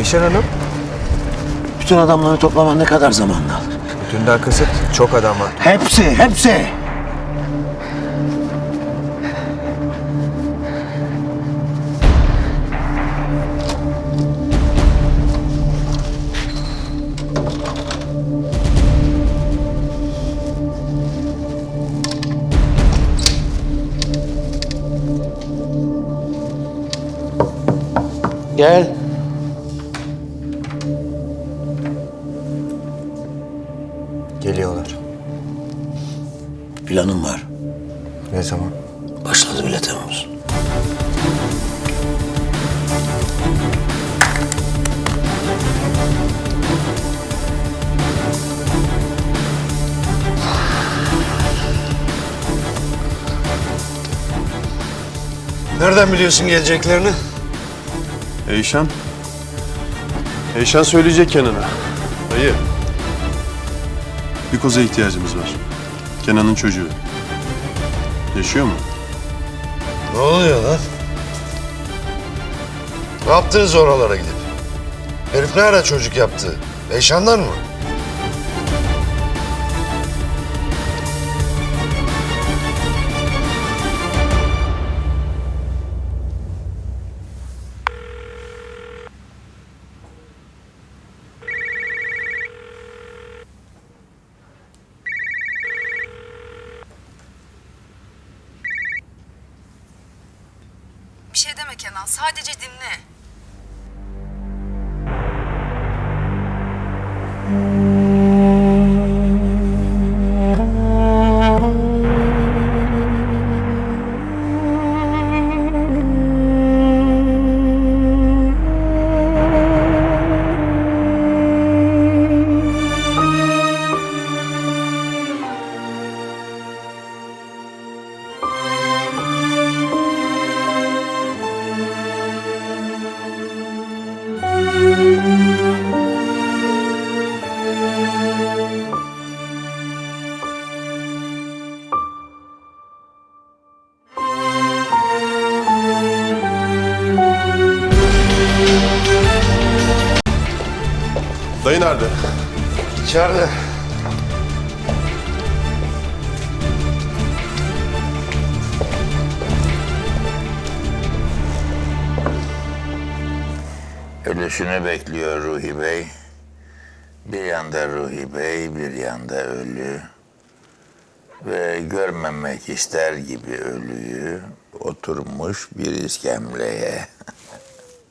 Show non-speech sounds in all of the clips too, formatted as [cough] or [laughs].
Eyşan Hanım, Bütün adamları toplaman ne kadar zaman alır? bütünden kasıt çok adam var. Hepsi, hepsi. Gel. Nereden biliyorsun geleceklerini? Eyşan. Eyşan söyleyecek Kenan'a. Dayı. Bir koza ihtiyacımız var. Kenan'ın çocuğu. Yaşıyor mu? Ne oluyor lan? Ne yaptınız oralara gidip? Herif ne ara çocuk yaptı? Eşandan mı? Ölüşünü bekliyor Ruhi Bey. Bir yanda Ruhi Bey, bir yanda ölü. Ve görmemek ister gibi ölüyü oturmuş bir iskemleye.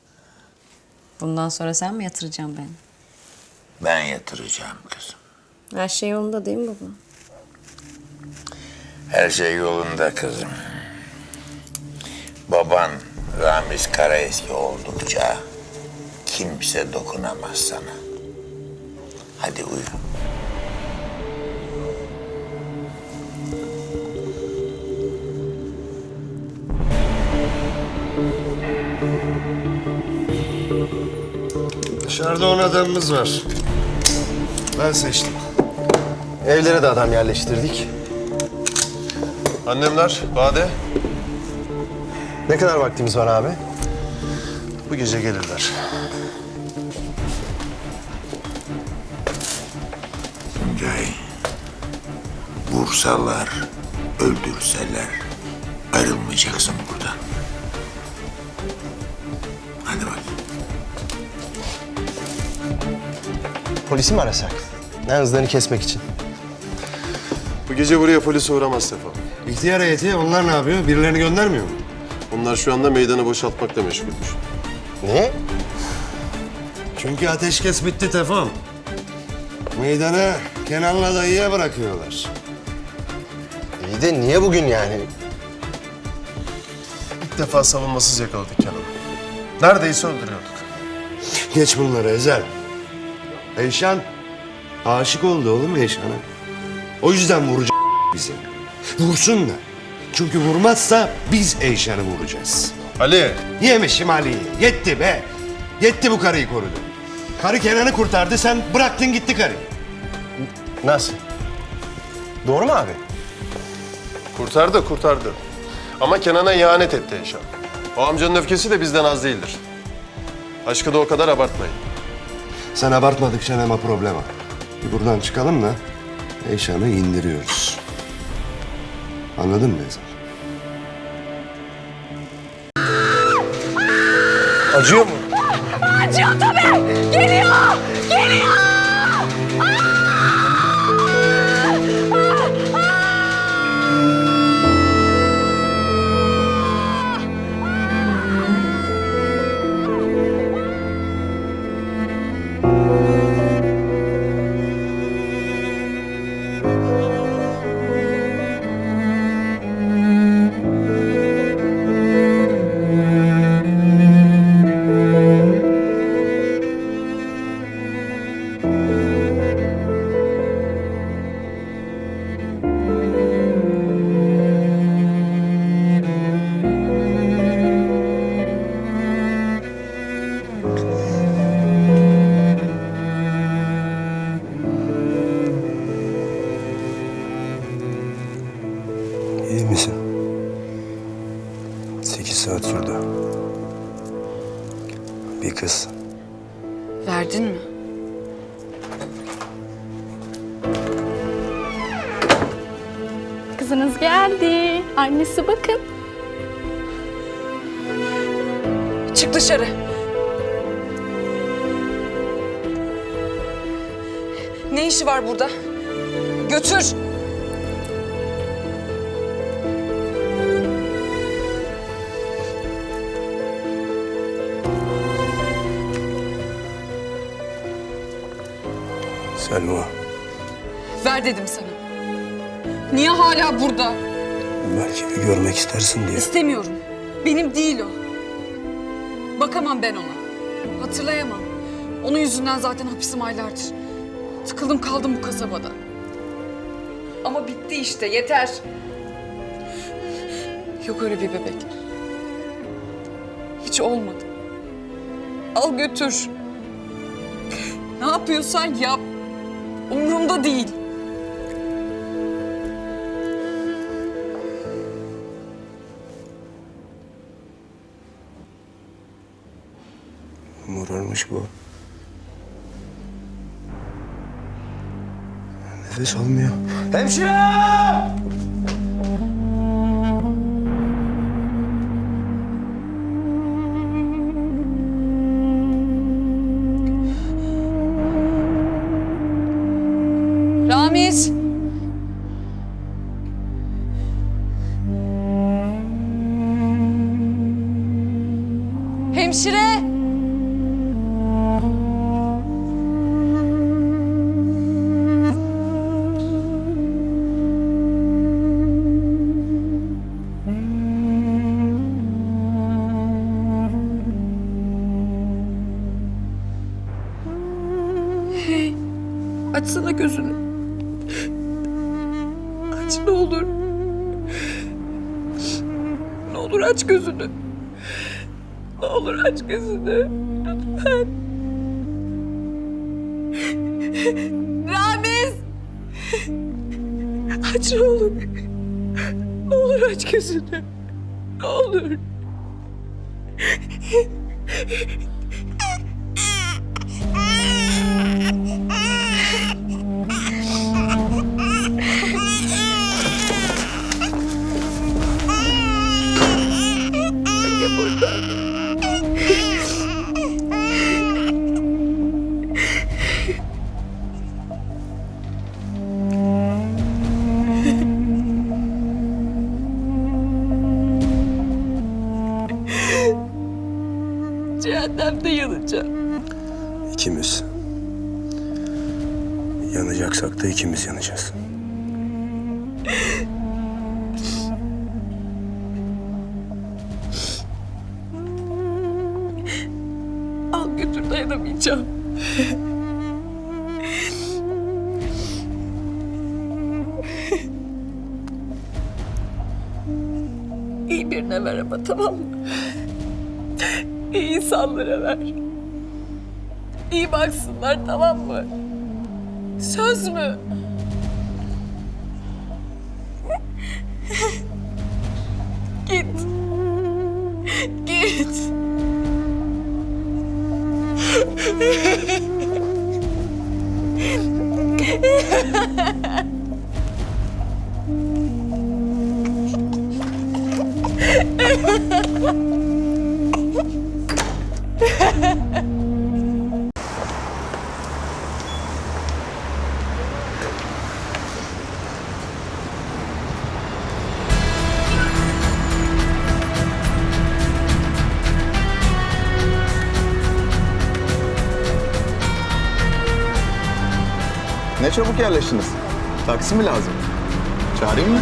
[laughs] Bundan sonra sen mi yatıracaksın beni? Ben yatıracağım kızım. Her şey yolunda değil mi baba? Her şey yolunda kızım. Baban Ramiz Karaeski oldukça kimse dokunamaz sana. Hadi uyu. Dışarıda on adamımız var. Ben seçtim. Evlere de adam yerleştirdik. Annemler, Bade. Ne kadar vaktimiz var abi? Bu gece gelirler. Vursalar, öldürseler ayrılmayacaksın buradan. Hadi bak. Polisi mi arasak? Ne hızlarını kesmek için. Bu gece buraya polis uğramaz Sefa. İhtiyar heyeti onlar ne yapıyor? Birilerini göndermiyor mu? Onlar şu anda meydanı boşaltmakla meşguldür. Ne? Çünkü ateşkes bitti Tefan. Meydana Kenan'la dayıya bırakıyorlar. De niye bugün yani? İlk defa savunmasız yakaladık Kenan'ı. Neredeyse öldürüyorduk. Geç bunları Ezel. Eyşan aşık oldu oğlum Eyşan'a. O yüzden vuracak bizi. Vursun da. Çünkü vurmazsa biz Eyşan'ı vuracağız. Ali! Yemişim Ali'yi. Yetti be. Yetti bu karıyı korudu. Karı Kenan'ı kurtardı sen bıraktın gitti karı. Nasıl? Doğru mu abi? Kurtardı, kurtardı. Ama Kenan'a ihanet etti Eyşan. O amcanın öfkesi de bizden az değildir. Aşkı da o kadar abartmayın. Sen abartmadıkça nema problema. Bir buradan çıkalım da Eyşan'ı indiriyoruz. Anladın mı Ezel? Acıyor mu? İyi Kızınız geldi. Annesi bakın. Çık dışarı. Ne işi var burada? Götür. Selma. Ver dedim sana. Niye hala burada? Belki bir görmek istersin diye. İstemiyorum. Benim değil o. Bakamam ben ona. Hatırlayamam. Onun yüzünden zaten hapisim aylardır. Tıkıldım kaldım bu kasabada. Ama bitti işte yeter. Yok öyle bir bebek. Hiç olmadı. Al götür. Ne yapıyorsan yap. Umurumda değil. Morarmış bu. Nefes almıyor. Ramiz. Gözünü. Lütfen. Ramiz. Aç ne olur. Ne olur aç gözünü. Ne olur. İkimiz. Yanacaksak da ikimiz yanacağız. Al götür dayanamayacağım. İyi birine ver ama tamam mı? İyi insanlara ver. Baksınlar tamam mı? Söz mü? [laughs] Git. Git. [laughs] Taksi mi lazım? Çağırayım mı?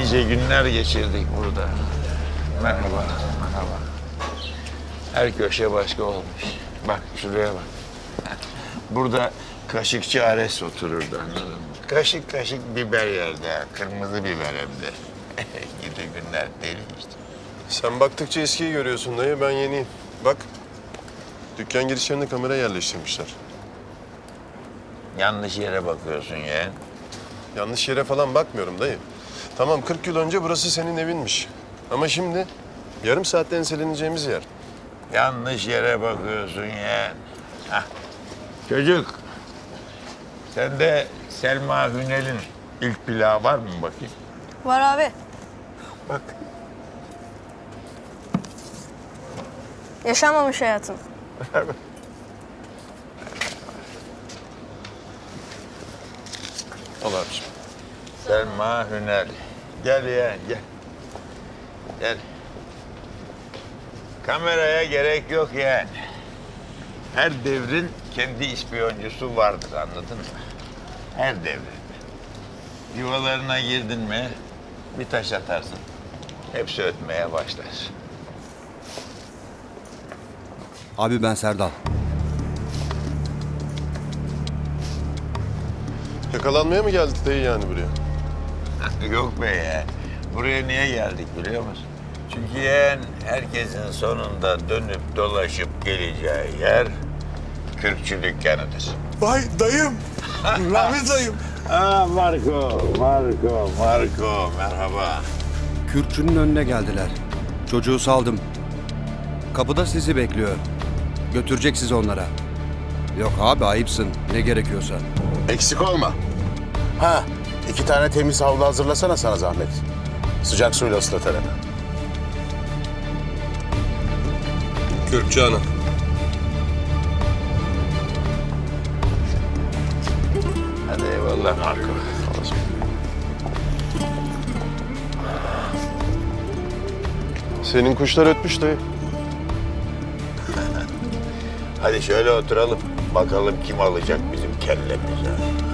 Nice günler geçirdik burada. Merhaba, merhaba. Her köşe başka olmuş. Bak şuraya bak. Burada kaşıkçı Ares otururdu anladın mı? Kaşık kaşık biber yerde, kırmızı biber hem de. [laughs] Gidi günler deli işte. Sen baktıkça eskiyi görüyorsun dayı, ben yeniyim. Bak, dükkan girişlerine kamera yerleştirmişler. Yanlış yere bakıyorsun yeğen. Yanlış yere falan bakmıyorum dayı. Tamam 40 yıl önce burası senin evinmiş. Ama şimdi yarım saatte enseleneceğimiz yer. Yanlış yere bakıyorsun yeğen. Hah. Çocuk, sende Selma Hünel'in ilk plağı var mı bakayım? Var abi. Bak. Yaşanmamış hayatım. Al abiciğim. Selma Hünel. Gel yeğen gel. Gel. Kameraya gerek yok yeğen. Her devrin kendi ispiyoncusu vardır anladın mı? Her devrin. Yuvalarına girdin mi bir taş atarsın. Hepsi ötmeye başlar. Abi ben Serdal. Yakalanmaya mı geldik dayı yani buraya? [laughs] Yok be ya. Buraya niye geldik biliyor musun? Çünkü yeğen herkesin sonunda dönüp dolaşıp geleceği yer kürkçü dükkanıdır. Vay dayım. [laughs] Rahmet dayım. Aa Marco, Marco, Marco. Merhaba. Kürkçünün önüne geldiler. Çocuğu saldım. Kapıda sizi bekliyor. Götürecek sizi onlara. Yok abi ayıpsın. Ne gerekiyorsa. Eksik olma. Ha, iki tane temiz havlu hazırlasana sana zahmet. Sıcak suyla ıslatarak. Kürkçü Hanım. Hadi eyvallah Marco. Senin kuşlar ötmüş dayı. Hadi şöyle oturalım. Bakalım kim alacak bizim kellemizi.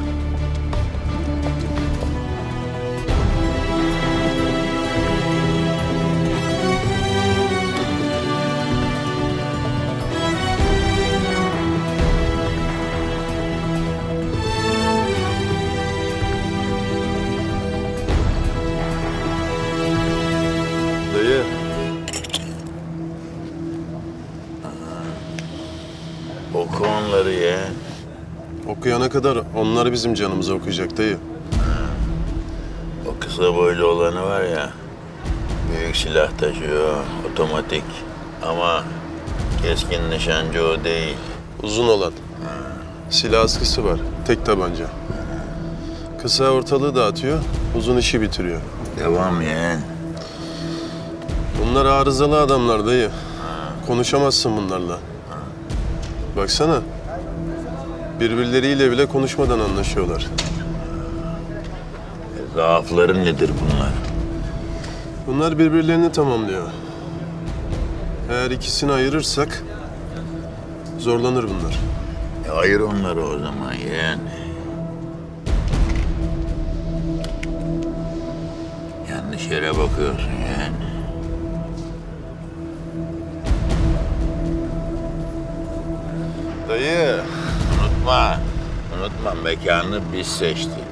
Okuyana kadar onlar bizim canımıza okuyacak dayı. O kısa boylu olanı var ya, büyük silah taşıyor, otomatik. Ama keskin nişancı o değil. Uzun olan. Silah askısı var. Tek tabanca. Kısa ortalığı dağıtıyor, uzun işi bitiriyor. Devam yeğen. Bunlar arızalı adamlar dayı. Konuşamazsın bunlarla. Baksana. Birbirleriyle bile konuşmadan anlaşıyorlar. E, zaafları nedir bunlar? Bunlar birbirlerini tamamlıyor. Eğer ikisini ayırırsak zorlanır bunlar. E, ayır onları o zaman yani. Yanlış yere bakıyorsun yani. Dayı. Unutma, unutma mekanı biz seçtik.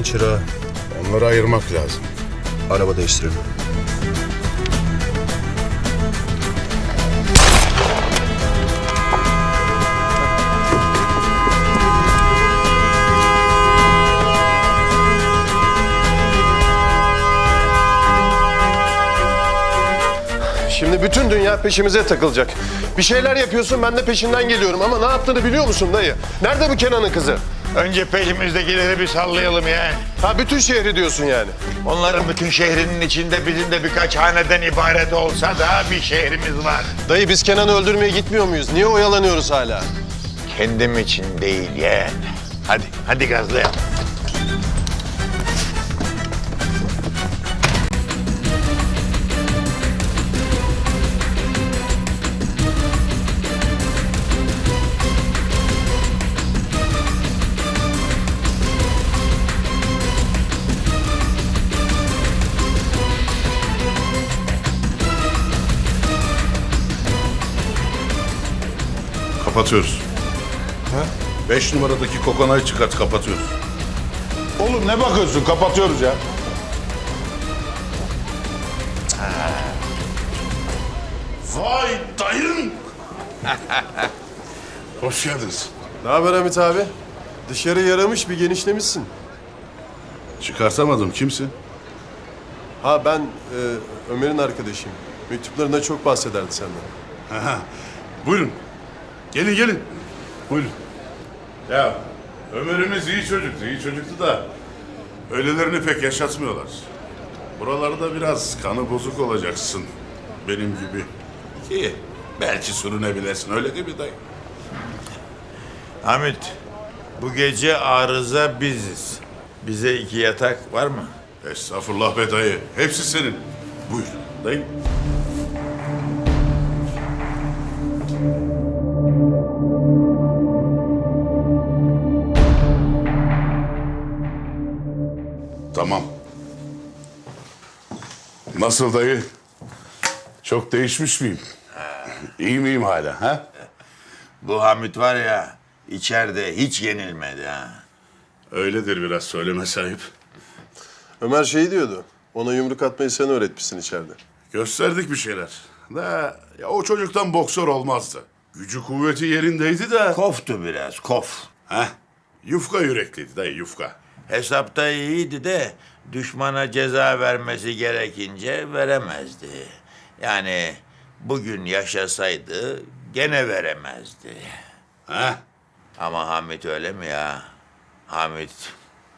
Uzun olan çırağı. Onları ayırmak lazım. Araba değiştirelim. Şimdi bütün dünya peşimize takılacak. Bir şeyler yapıyorsun ben de peşinden geliyorum ama ne yaptığını biliyor musun dayı? Nerede bu Kenan'ın kızı? Önce peşimizdekileri bir sallayalım yeğen. Ha bütün şehri diyorsun yani. Onların bütün şehrinin içinde bizim de birkaç haneden ibaret olsa da bir şehrimiz var. Dayı biz Kenan'ı öldürmeye gitmiyor muyuz? Niye oyalanıyoruz hala? Kendim için değil yeğen. Hadi, hadi gazlayalım. Kapatıyoruz. Beş numaradaki kokonayı çıkart kapatıyoruz. Oğlum ne bakıyorsun? Kapatıyoruz ya. Vay dayın! [laughs] Hoş geldiniz. Ne haber Hamit abi? Dışarı yaramış bir genişlemişsin. Çıkartamadım. Kimsin? Ha ben e, Ömer'in arkadaşıyım. Mektuplarında çok bahsederdi senden. Aha. Buyurun. Gelin gelin. Buyurun. Ya Ömer'imiz iyi çocuktu, iyi çocuktu da öylelerini pek yaşatmıyorlar. Buralarda biraz kanı bozuk olacaksın. Benim gibi. Ki belki sürünebilirsin. Öyle değil mi dayı? Hamit, bu gece arıza biziz. Bize iki yatak var mı? Estağfurullah be dayı. Hepsi senin. Buyur dayı. Nasıl dayı? Çok değişmiş miyim? İyi miyim hala ha? Bu Hamit var ya, içeride hiç yenilmedi ha. Öyledir biraz söyleme sahip. Ömer şey diyordu. Ona yumruk atmayı sen öğretmişsin içeride. Gösterdik bir şeyler. Da ya o çocuktan boksör olmazdı. Gücü kuvveti yerindeydi de. Koftu biraz, kof. Heh. Yufka yürekliydi dayı yufka. Hesapta iyiydi de düşmana ceza vermesi gerekince veremezdi. Yani bugün yaşasaydı gene veremezdi. Heh. Ama Hamit öyle mi ya? Hamit,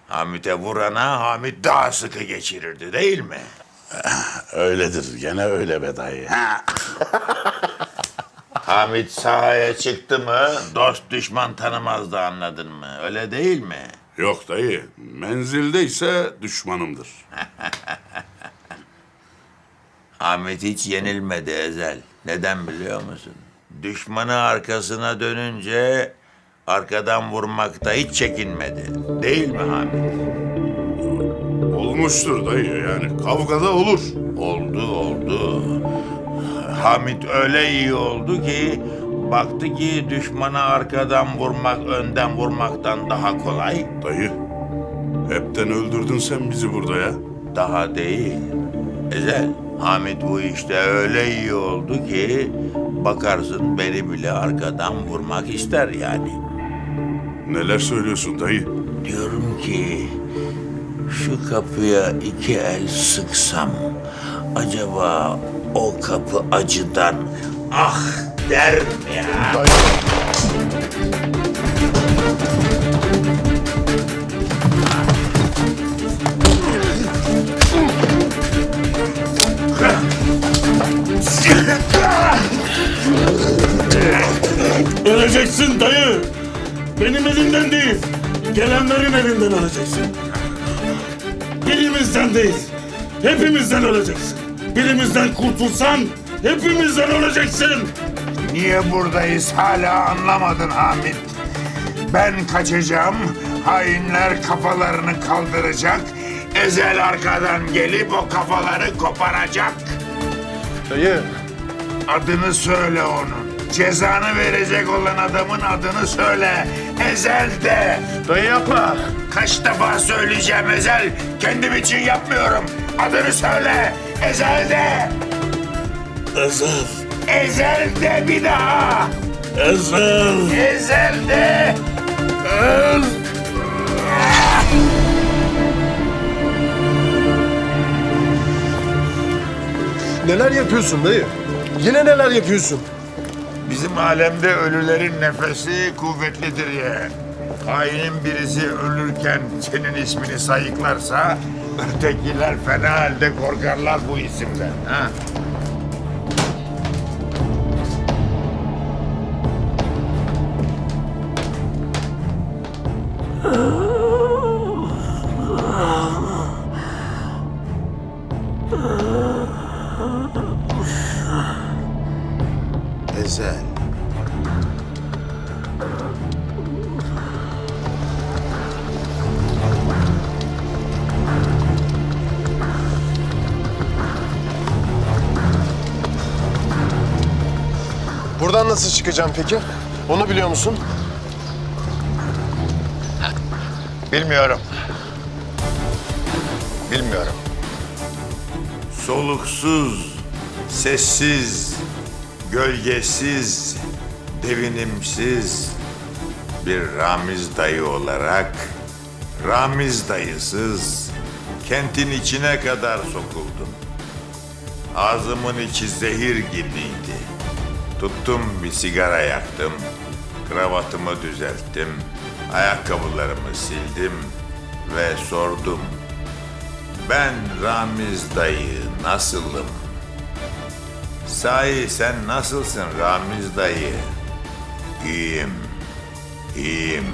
Hamit'e vurana Hamit daha sıkı geçirirdi değil mi? [laughs] Öyledir gene öyle be dayı. Ha. [laughs] Hamit sahaya çıktı mı dost düşman tanımazdı anladın mı? Öyle değil mi? Yok dayı. Menzildeyse düşmanımdır. [laughs] Hamit hiç yenilmedi Ezel. Neden biliyor musun? Düşmanı arkasına dönünce arkadan vurmakta hiç çekinmedi. Değil mi Hamit? Olmuştur dayı yani. Kavgada olur. Oldu oldu. Hamit öyle iyi oldu ki baktı ki düşmanı arkadan vurmak önden vurmaktan daha kolay. Dayı. Hepten öldürdün sen bizi burada ya. Daha değil. Ezel, Hamit bu işte öyle iyi oldu ki bakarsın beni bile arkadan vurmak ister yani. Neler söylüyorsun dayı? Diyorum ki şu kapıya iki el sıksam acaba o kapı acıdan ah der mi ya? Öleceksin dayı. Benim elimden değil. Gelenlerin elinden öleceksin. Birimizden değil. Hepimizden öleceksin. Birimizden kurtulsan hepimizden öleceksin. Niye buradayız hala anlamadın Hamit. Ben kaçacağım, hainler kafalarını kaldıracak, Ezel arkadan gelip o kafaları koparacak. Dayı. Adını söyle onun. Cezanı verecek olan adamın adını söyle. Ezel de. Dayı yapma. Kaç defa söyleyeceğim Ezel. Kendim için yapmıyorum. Adını söyle. Ezel de. Ezel, Ezel de bir daha. Ezel. Ezel de. Neler yapıyorsun dayı? Yine neler yapıyorsun? Bizim alemde ölülerin nefesi kuvvetlidir yeğen. Hainin birisi ölürken senin ismini sayıklarsa ötekiler fena halde korkarlar bu isimden. Ha? Çıkacağım peki? Onu biliyor musun? Bilmiyorum. Bilmiyorum. Soluksuz, sessiz, gölgesiz, devinimsiz bir Ramiz dayı olarak Ramiz dayısız kentin içine kadar sokuldum. Ağzımın içi zehir gibiydi. Tuttum bir sigara yaktım. Kravatımı düzelttim. Ayakkabılarımı sildim ve sordum. Ben Ramiz dayı nasılım? Sahi sen nasılsın Ramiz dayı? İyiyim, iyiyim.